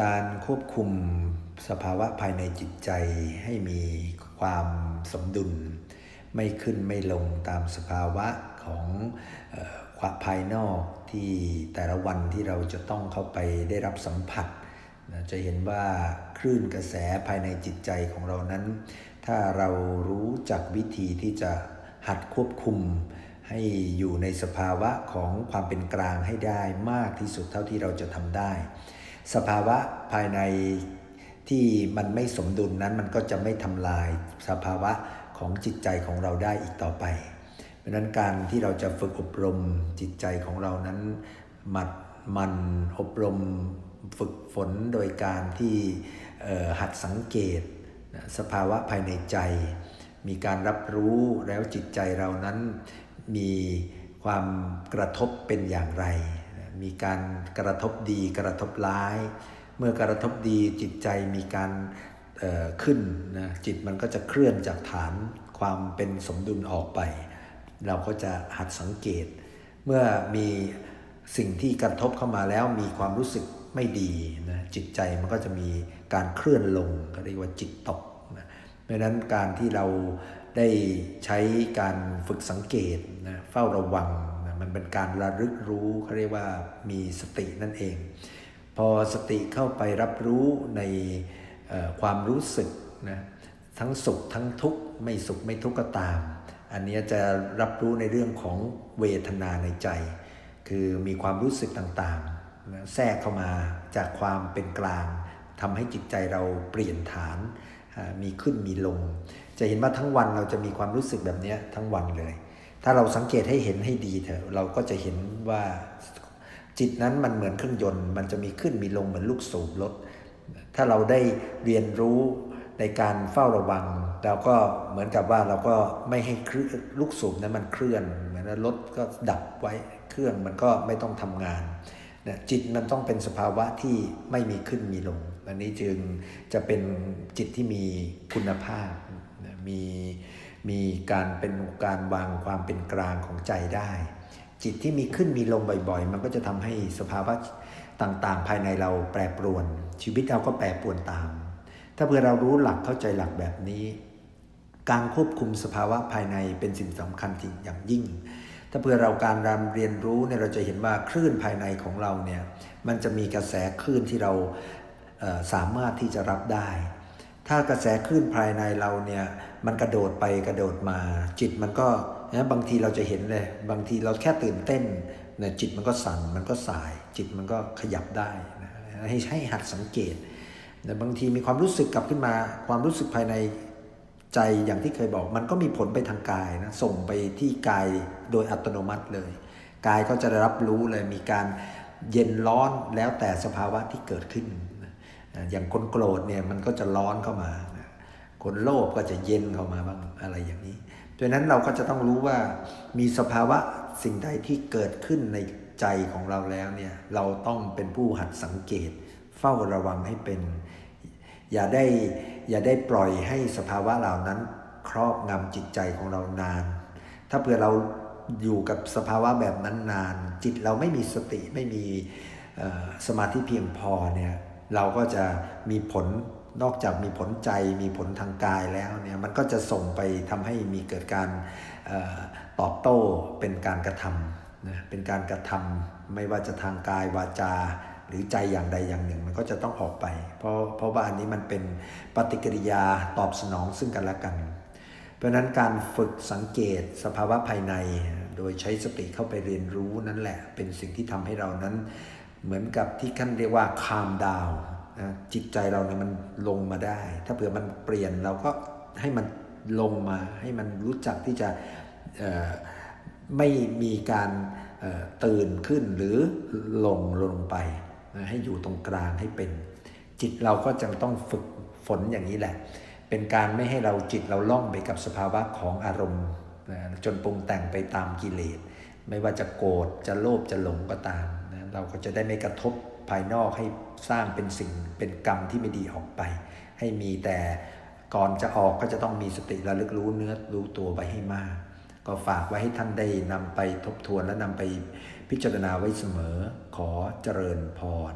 การควบคุมสภาวะภายในจิตใจให้มีความสมดุล ไม่ขึ้นไม่ลงตามสภาวะของออความภายนอกที่แต่ละวันที่เราจะต้องเข้าไปได้รับสัมผัส จะเห็นว่าคลื่นกระแสภายในจิตใจของเรานั้น ถ้าเรารู้จักวิธีที่จะหัดควบคุม ให้อยู่ในสภาวะของความเป็นกลางให้ได้มากที่สุดเท่าที่เราจะทำได้ สภาวะภายในที่มันไม่สมดุลนั้นมันก็จะไม่ทำลายสภาวะของจิตใจของเราได้อีกต่อไป เพราะนั้นการที่เราจะฝึกอบรมจิตใจของเรานั้นมัดมันอบรมฝึกฝนโดยการที่หัดสังเกตสภาวะภายในใจ มีการรับรู้แล้วจิตใจเรานั้นมีความกระทบเป็นอย่างไร มีการกระทบดีกระทบร้าย เมื่อกระทบดีจิตใจมีการขึ้นนะจิตมันก็จะเคลื่อนจากฐานความเป็นสมดุลออกไป เราก็จะหัดสังเกต เมื่อมีสิ่งที่กระทบเข้ามาแล้วมีความรู้สึกไม่ดีนะจิตใจมันก็จะมีการเคลื่อนลงก็เรียกว่าจิตตกนะเพราะนั้นการที่เราได้ใช้การฝึกสังเกตนะเฝ้าระวัง มันเป็นการระลึกรู้เขาเรียกว่ามีสตินั่นเอง พอสติเข้าไปรับรู้ในความรู้สึกนะทั้งสุขทั้งทุกข์ไม่สุขไม่ทุกข์ก็ตาม อันนี้จะรับรู้ในเรื่องของเวทนาในใจ คือมีความรู้สึกต่างๆ แทรกเข้ามาจากความเป็นกลางทำให้จิตใจเราเปลี่ยนฐานมีขึ้นมีลง จะเห็นว่าทั้งวันเราจะมีความรู้สึกแบบนี้ทั้งวันเลย ถ้าเราสังเกตให้เห็นให้ดีเถอะเราก็จะเห็นว่าจิตนั้นมันเหมือนเครื่องยนต์ มันจะมีขึ้นมีลงเหมือนลูกสูบรถ ถ้าเราได้เรียนรู้ในการเฝ้าระวังเราก็เหมือนกับว่าเราก็ไม่ให้เครื่องลูกสูบนั้นมันเคลื่อน เหมือนรถก็ดับไว้เครื่องมันก็ไม่ต้องทำงานนะจิตมันต้องเป็นสภาวะที่ไม่มีขึ้นมีลง อันนี้จึงจะเป็นจิตที่มีคุณภาพมี มีการเป็นการวางความเป็นกลางของใจได้ จิตที่มีขึ้นมีลงบ่อยๆ มันก็จะทำให้สภาวะต่างๆ ภายในเราแปรปรวน ชีวิตเราก็แปรปรวนตาม ถ้าเพื่อเรารู้หลักเข้าใจหลักแบบนี้ การควบคุมสภาวะภายในเป็นสิ่งสำคัญจริงอย่างยิ่ง ถ้าเพื่อเราการรำเรียนรู้เนี่ยเราจะเห็นว่าคลื่นภายในของเราเนี่ยมันจะมีกระแสคลื่นที่เราสามารถที่จะรับได้ ถ้ากระแสคลื่นภายในเราเนี่ยมันกระโดดไปกระโดดมา จิตมันก็นะบางทีเราจะเห็นเลย บางทีเราแค่ตื่นเต้นเนี่ยจิตมันก็สั่นมันก็สาย จิตมันก็ขยับได้นะให้ให้หัดสังเกตแต่บางทีมีความรู้สึกกลับขึ้นมา ความรู้สึกภายในใจอย่างที่เคยบอก มันก็มีผลไปทางกายนะส่งไปที่กายโดยอัตโนมัติเลย กายก็จะได้รับรู้เลยมีการเย็นร้อนแล้วแต่สภาวะที่เกิดขึ้น อย่างคนโกรธเนี่ยมันก็จะร้อนเข้ามา คนโลภก็จะเย็นเข้ามาบ้างอะไรอย่างนี้ดังนั้นเราก็จะต้องรู้ว่ามีสภาวะสิ่งใดที่เกิดขึ้นในใจของเราแล้วเนี่ยเราต้องเป็นผู้หัดสังเกต เฝ้าระวังให้เป็น อย่าได้อย่าได้ปล่อยให้สภาวะเหล่านั้น ครอบงำจิตใจของเรานาน ถ้าเผื่อเราอยู่กับสภาวะแบบนั้นนาน จิตเราไม่มีสติไม่มีสมาธิเพียงพอเนี่ย เราก็จะมีผลนอกจากมีผลใจมีผลทางกายแล้วเนี่ยมันก็จะส่งไปทำให้มีเกิดการออตอบโต้เป็นการกระทำนะเป็นการกระทำไม่ว่าจะทางกายวาจา หรือใจอย่างใดอย่างหนึ่ง มันก็จะต้องออกไป เพราะเพราะว่าอันนี้มันเป็นปฏิกิริยาตอบสนองซึ่งกันและกัน เพราะนั้นการฝึกสังเกตสภาวะภายใน โดยใช้สติเข้าไปเรียนรู้นั่นแหละ เป็นสิ่งที่ทำให้เรานั้น เหมือนกับที่ขั้นเรียกว่าคามดาวนะจิตใจเราเนี่ยมันลงมาได้ ถ้าเผื่อมันเปลี่ยนเราก็ให้มันลงมา ให้มันรู้จักที่จะไม่มีการตื่นขึ้นหรือลงลงไปนะให้อยู่ตรงกลางให้เป็น จิตเราก็จะต้องฝึกฝนอย่างนี้แหละ เป็นการไม่ให้เราจิตเราล่องไปกับสภาวะของอารมณ์นะจนปรุงแต่งไปตามกิเลส ไม่ว่าจะโกรธจะโลภจะหลงก็ตาม เราก็จะได้ไม่กระทบภายนอกให้สร้างเป็นสิ่งเป็นกรรมที่ไม่ดีออกไป ให้มีแต่ก่อนจะออกก็จะต้องมีสติระลึกรู้เนื้อรู้ตัวไว้ให้มาก ก็ฝากไว้ให้ท่านได้นำไปทบทวนและนำไปพิจารณาไว้เสมอขอเจริญพร